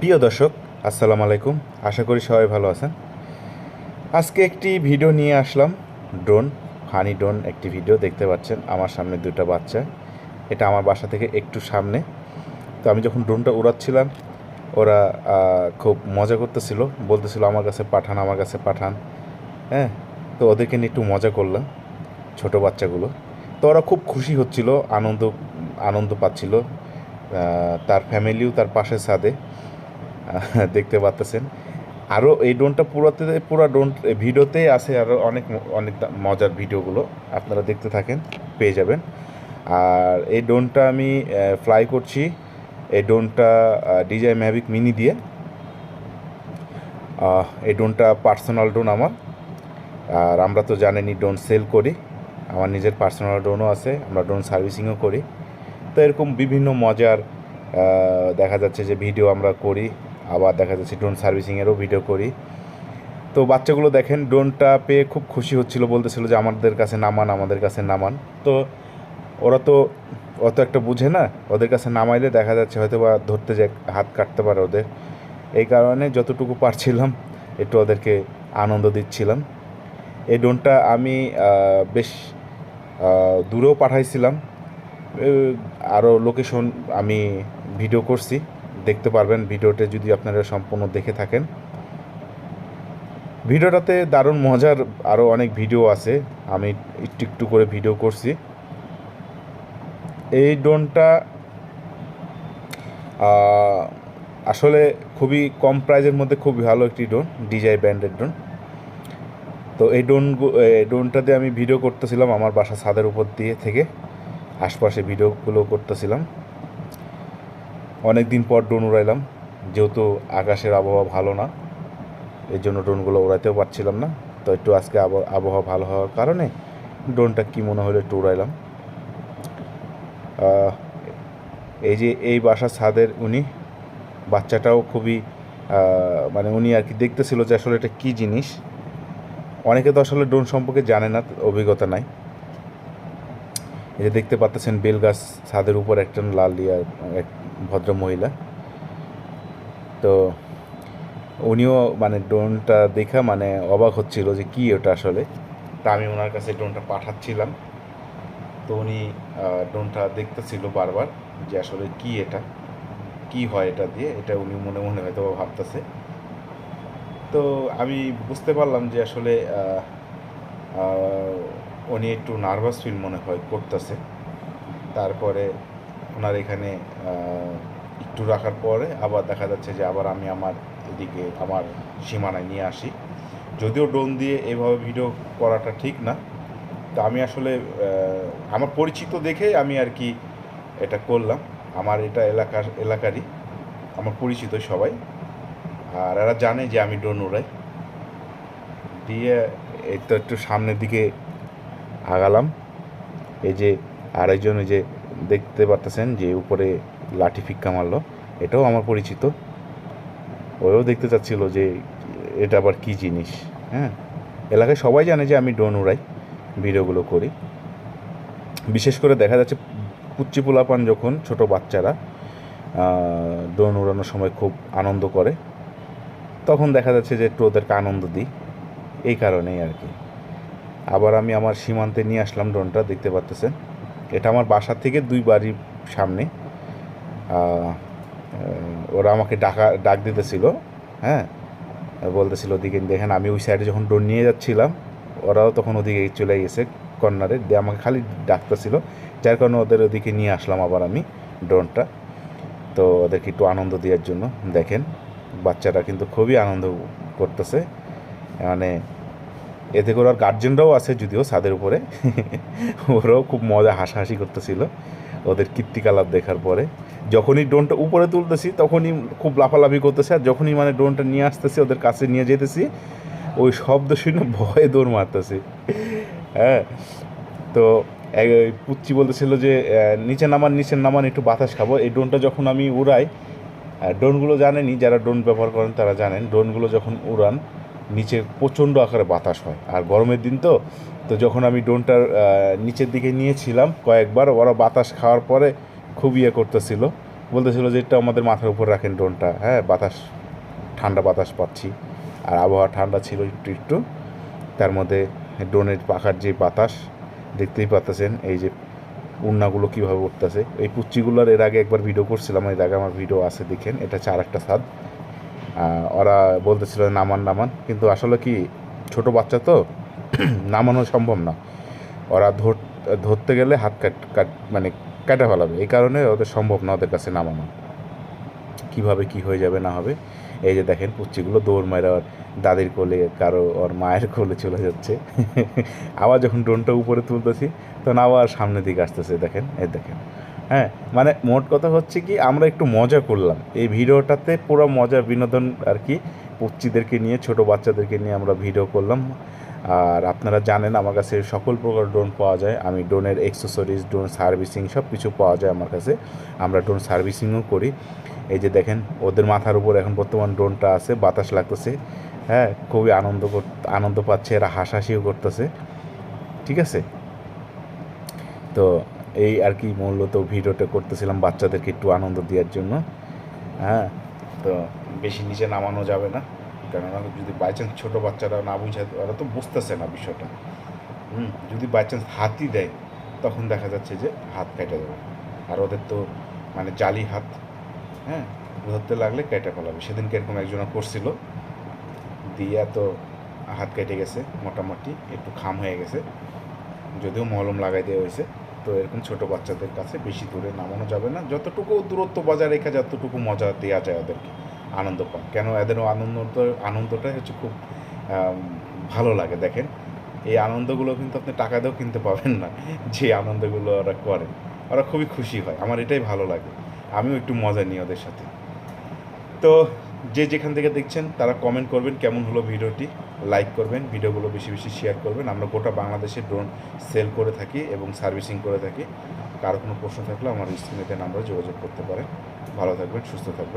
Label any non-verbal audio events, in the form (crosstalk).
প্রিয় দর্শক আসসালামু আলাইকুম। আশা করি সবাই ভালো আছেন। আজকে একটি ভিডিও নিয়ে আসলাম। ড্রোন হানি ড্রোন একটি ভিডিও দেখতে পাচ্ছেন আমার সামনে দুটো বাচ্চা। এটা আমার বাসা থেকে একটু সামনে। তো আমি যখন ড্রোনটা উড়াচ্ছিলাম ওরা খুব মজা করতেছিল। বলতেছিল আমার কাছে পাঠান আমার কাছে পাঠান। হ্যাঁ? তো ওদেরকে নিয়ে একটু মজা করলাম ছোট বাচ্চাগুলো। তো ওরা খুব খুশি হচ্ছিল আনন্দ আনন্দ পাচ্ছিল। তার ফ্যামিলিও তার পাশে আহ, দেখতে পাচ্তেছেন আরও এই ড্রোনটা পুরোতে, পুরো ড্রোন ভিডিওতে আছে আরও অনেক অনেক মজার ভিডিওগুলো। আপনারা দেখতে থাকেন, পেয়ে যাবেন। আর এই ড্রোনটা আমি ফ্লাই করছি। এই ড্রোনটা ডিজাই ম্যাভিক মিনি দিয়ে। এই ড্রোনটা পার্সোনাল ড্রোন আমার। আর আমরা তো জানেনই ড্রোন সেল করি। আমার নিজের পার্সোনাল ড্রোনও আছে, আমরা ড্রোন সার্ভিসিংও করি। তো এরকম বিভিন্ন মজার দেখা যাচ্ছে যে ভিডিও আমরা করি। আবার দেখা যাচ্ছে ড্রোন সার্ভিসিংয়েরও ভিডিও করি। তো বাচ্চাগুলো দেখেন ড্রোনটা পেয়ে খুব খুশি হচ্ছিল, বলতেছিল যে আমাদের কাছে নামান, আমাদের কাছে নামান। তো ওরা তো অত একটা বুঝে না, ওদের কাছে নামাইলে দেখা যাচ্ছে হয়তো বা ধরতে যে হাত কাটতে পারে ওদের। এই কারণে যতটুকু পারছিলাম, একটু ওদেরকে আনন্দ দিচ্ছিলাম। এই ড্রোনটা আমি বেশ দূরেও পাঠাইছিলাম। আরও লোকেশন আমি ভিডিও করছি। দেখতে পারবেন ভিডিওটা যদি আপনারা সম্পূর্ণ দেখে থাকেন। ভিডিওটাতে দারুণ মজার আরও অনেক ভিডিও আছে। আমি একটু একটু করে ভিডিও করছি। এই ড্রোনটা আসলে খুবই কম প্রাইজের মধ্যে খুব ভালো একটি ড্রোন, ডিজাই ব্র্যান্ডের ড্রোন। তো এই ড্রোন ড্রোনটা দিয়ে আমি ভিডিও করতেছিলাম আমার বাসা ছাদের উপর দিয়ে থেকে, আশপাশে ভিডিওগুলো করতেছিলাম। অনেক দিন পর ড্রোন উড়াইলাম। যেহেতু আকাশের আবহাওয়া ভালো না, এই জন্য ড্রোনগুলো উড়াইতেও পারছিলাম না। তো একটু আজকে আবহাওয়া ভালো হওয়ার কারণে ড্রোনটা কী মনে হলো একটু উড়াইলাম। এই যে এই বাসা ছাদের উনি, বাচ্চাটাও খুবই মানে উনি আর কি দেখতেছিল যে আসলে এটা কী জিনিস। অনেকে তো আসলে ড্রোন সম্পর্কে জানে না, অভিজ্ঞতা নাই। এই দেখতে পাচ্ছেন বেল গাছ ছাদের উপর একজন লাল ইয়ার এক ভদ্র মহিলা। তো উনিও মানে ড্রোনটা দেখা মানে অবাক হচ্ছিল যে কি ওটা আসলে। তা আমি ওনার কাছে ড্রোনটা পাঠাচ্ছিলাম। তো উনি ড্রোনটা দেখতেছিল বারবার যে আসলে কি এটা, কি হয় এটা দিয়ে, এটা উনি মনে মনে হয়তো ভাবতেছে। তো আমি বুঝতে পারলাম যে আসলে উনি একটু নার্ভাস ফিল মনে হয় করতেছে। তারপরে ওনার এখানে একটু রাখার পরে আবার দেখা যাচ্ছে যে আবার আমি আমার এদিকে আমার সীমানায় নিয়ে আসি। যদিও ড্রোন দিয়ে এভাবে ভিডিও করাটা ঠিক না। তো আমি আসলে আমার পরিচিত দেখে আমি আর কি এটা করলাম। আমার এটা এলাকার এলাকারই, আমার পরিচিত সবাই। আর এরা জানে যে আমি ড্রোন উড়াই। দিয়ে এই তো একটু সামনের দিকে আগালাম। এই যে আরেকজন যে দেখতে পারতেছেন যে উপরে লাঠি ফিক্কা মারলো, এটাও আমার পরিচিত। ওও দেখতে চাচ্ছিল যে এটা আবার কি জিনিস হ্যাঁ? এলাকায় সবাই জানে যে আমি ড্রোন উড়াই, ভিডিওগুলো করি। বিশেষ করে দেখা যাচ্ছে পুচ্চি পোলাপান যখন ছোট বাচ্চারা ড্রোন উড়ানোর সময় খুব আনন্দ করে, তখন দেখা যাচ্ছে যে একটু ওদেরকে আনন্দ দিই। এই কারণেই আর কি। আবার আমি আমার সীমান্তে নিয়ে আসলাম ড্রোনটা, দেখতে পাচ্তেছেন এটা আমার বাসা থেকে দুই বাড়ির সামনে। ওরা আমাকে ডাকা, ডাক দিতেছিল হ্যাঁ? বলতেছিল ওদিকে, দেখেন, আমি ওই সাইডে যখন ড্রোন নিয়ে যাচ্ছিলাম, ওরাও তখন ওদিকে চলে গেছে কর্নারে। দিয়ে আমাকে খালি ডাকতেছিল, যার কারণে ওদের ওদিকে নিয়ে আসলাম আবার আমি ড্রোনটা। তো ওদেরকে একটু আনন্দ দেওয়ার জন্য, দেখেন, বাচ্চারা কিন্তু খুবই আনন্দ করতেছে। মানে এতে করে আর গার্জেনরাও আছে, যদিও ছাদের উপরে। ওরাও খুব মজা, হাসাহাসি করতেছিল। ওদের কীর্তিকলাপ দেখার পরে। যখনই ড্রোনটা উপরে তুলতেছি, তখনই খুব লাফালাফি করতেছে। আর যখনই মানে ড্রোনটা নিয়ে আসতেছি, ওদের কাছে নিয়ে যেতেছি, ওই শব্দ শুনে ভয়ে দৌড় মারতেছি। হ্যাঁ? তো পুচ্চি বলতেছিল যে নিচে নামান নিচে নামান, একটু বাতাস খাব। এই ড্রোনটা যখন আমি উড়াই ড্রোনগুলো জানেনই যারা ড্রোন ব্যবহার করেন তারা জানেন ড্রোনগুলো যখন উড়ান নিচে প্রচণ্ড আকারে বাতাস হয়। আর গরমের দিন তো তো যখন আমি ড্রোনটার নিচের দিকে নিয়েছিলাম কয়েকবার, ওরা বাতাস খাওয়ার পরে খুব ইয়ে করতেছিল। বলতেছিল যে এটা আমাদের মাথার উপর রাখেন ড্রোনটা হ্যাঁ বাতাস, ঠান্ডা বাতাস পাচ্ছি। আর আবহাওয়া ঠান্ডা ছিল একটু একটু। তার মধ্যে ড্রোনের পাখার যে বাতাস, দেখতেই পাচ্ছেন এই যে উন্নাগুলো কীভাবে উঠতেছে। এই পুচ্চিগুলোর এর আগে একবার ভিডিও করছিলাম, এর আগে আমার ভিডিও আছে, দেখেন, এটা আর একটা স্বাদ ওরা বলতেছিল নামান নামান। কিন্তু আসলে কি, ছোট বাচ্চা তো, (clears throat) নামানো সম্ভব না। ওরা ধর, ধরতে গেলে হাত কাট কাট মানে কাটা ফেলাবে। এই কারণে ওদের সম্ভব না ওদের কাছে নামানো। কীভাবে কি হয়ে যাবে, না হবে? এই যে দেখেন পুচ্চিগুলো দৌড় মারা ওর দাদির কোলে, কারও ওর মায়ের কোলে চলে যাচ্ছে। (laughs) আবার যখন ড্রোনটা উপরে তুলতেছি, তখন আবার সামনের দিকে আসতেছে, দেখেন, এই দেখেন। হ্যাঁ মানে মোট কথা হচ্ছে কি, আমরা একটু মজা করলাম। এই ভিডিওটাতে পুরো মজা বিনোদন আর কি পুচ্চিদেরকে নিয়ে, ছোট বাচ্চাদেরকে নিয়ে আমরা ভিডিও করলাম। আর আপনারা জানেন, আমার কাছে সকল প্রকার ড্রোন পাওয়া যায়। আমি ড্রোনের অ্যাক্সেসরিজ ড্রোন সার্ভিসিং সব কিছু পাওয়া যায় আমার কাছে। আমরা ড্রোন সার্ভিসিংও করি। এই যে দেখেন, ওদের মাথার উপর এখন বর্তমান ড্রোনটা আছে, বাতাস লাগতেছে। হ্যাঁ খুবই আনন্দ আনন্দ পাচ্ছে, এরা হাসাহাসিও করতেছে। ঠিক আছে? তো এই আর কি মূলত ভিডিওটা করতেছিলাম বাচ্চাদেরকে একটু আনন্দ দেওয়ার জন্য। হ্যাঁ তো বেশি নিচে নামানো যাবে না। কেননা যদি বাই চান্স ছোটো বাচ্চারা না বুঝে, ওরা তো বুঝতেছে না বিষয়টা। হুম, যদি বাই চান্স হাতই দেয়, তখন দেখা যাচ্ছে যে হাত কেটে যাবে। আর ওদের তো মানে জালি হাত হ্যাঁ ধরতে লাগলে কেটে ফেলাবে। সেদিনকে এরকম একজনা করছিল। দিয়া তো হাত কেটে গেছে, মোটামুটি একটু খাম হয়ে গেছে। যদিও মলম লাগাই দেওয়া হয়েছে। তো এরকম ছোট বাচ্চাদের কাছে বেশি দূরে নামানো যাবে না। যতটুকু দূরত্ব বজায় রেখে যতটুকু মজা দেওয়া যায় ওদেরকে আনন্দ পান কেন এদেরও আনন্দ আনন্দটাই হচ্ছে খুব ভালো লাগে। দেখেন, এই আনন্দগুলো কিন্তু আপনি টাকা দিয়েও কিনতে পাবেন না, যে আনন্দগুলো ওরা করে। ওরা খুবই খুশি হয়। আমার এটাই ভালো লাগে। আমিও একটু মজা নিই ওদের সাথে। তো যে যেখান থেকে দেখছেন, তারা কমেন্ট করবেন কেমন হলো ভিডিওটি লাইক করবেন, ভিডিওগুলো বেশি বেশি শেয়ার করবেন। আমরা গোটা বাংলাদেশে ড্রোন সেল করে থাকি এবং সার্ভিসিং করে থাকি। কারও কোনো প্রশ্ন থাকলে আমার স্ক্রিনেতে নাম্বারে যোগাযোগ করতে পারেন। ভালো থাকবেন, সুস্থ থাকবেন।